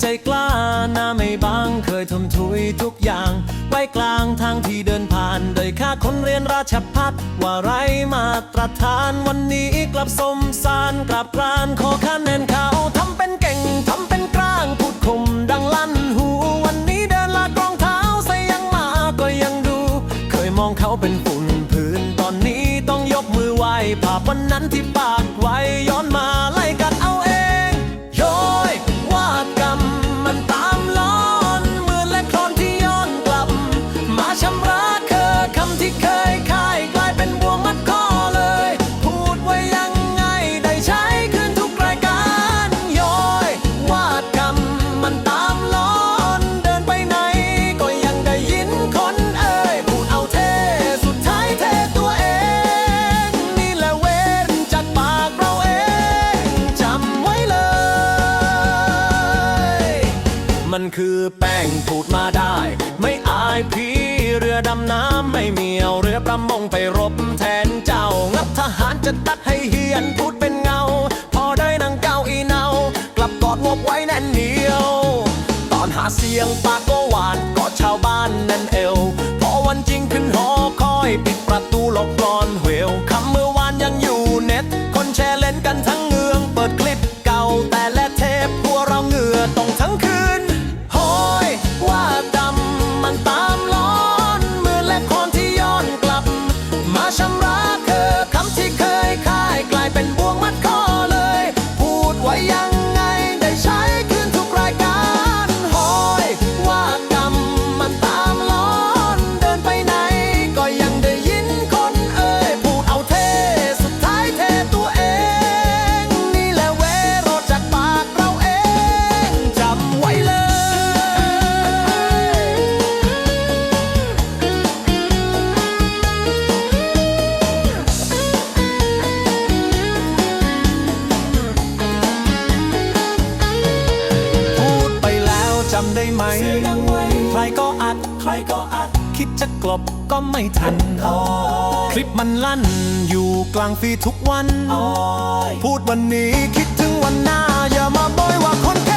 ใจกล้าหน้าไม่บางเคยทนทุยทุกอย่าง ไว้กลางทางที่เดินผ่าน โดยค่าคนเรียนราชพัฒว่าไรมาตรฐานวันนี้กลับสมสารกลับกรานขอคะแนนเขาทำเป็นเก่งทำเป็นกลางพูดคมดังลั่นหูวันนี้เดินลากรองเท้าใส่ยังมาก็ยังดู เคยมองเขาเป็นฝุ่นพื้นตอนนี้ต้องยกมือไหวภาพวันนั้นที่ปากไว้ย้อน ชำระเคอคำที่เคยคายกลายเป็นบ่วงมัดคอเลย พูดไว้ยังไงได้ใช้คืนทุกรายการโยยวาดกรรมมันตามล้อนเดินไปไหน ก็ยังได้ยินคนเอ่ยพูดเอาเทสุดท้ายเทตัวเอง นี่แหละเว้นจากปากเราเองจำไว้เลย มันคือแป้งพูดมาได้ เสียงปากก็หวานกอดชาวบ้านนั่นเอว พอวันจริงขึ้นหอคอย ปิดประตูหลบกลอนเหวคำเมื่อวานยังอยู่เน็ต คนแชร์เล่นกันทั้งำได้ไหมใครก็อัด ใครก็อัด คิดจะกลบก็ไม่ทัน คลิปมันลั่นอยู่กลางฟีทุกวัน พูดวันนี้คิดถึงวันหน้า อย่ามาบ่อยว่าคนแค่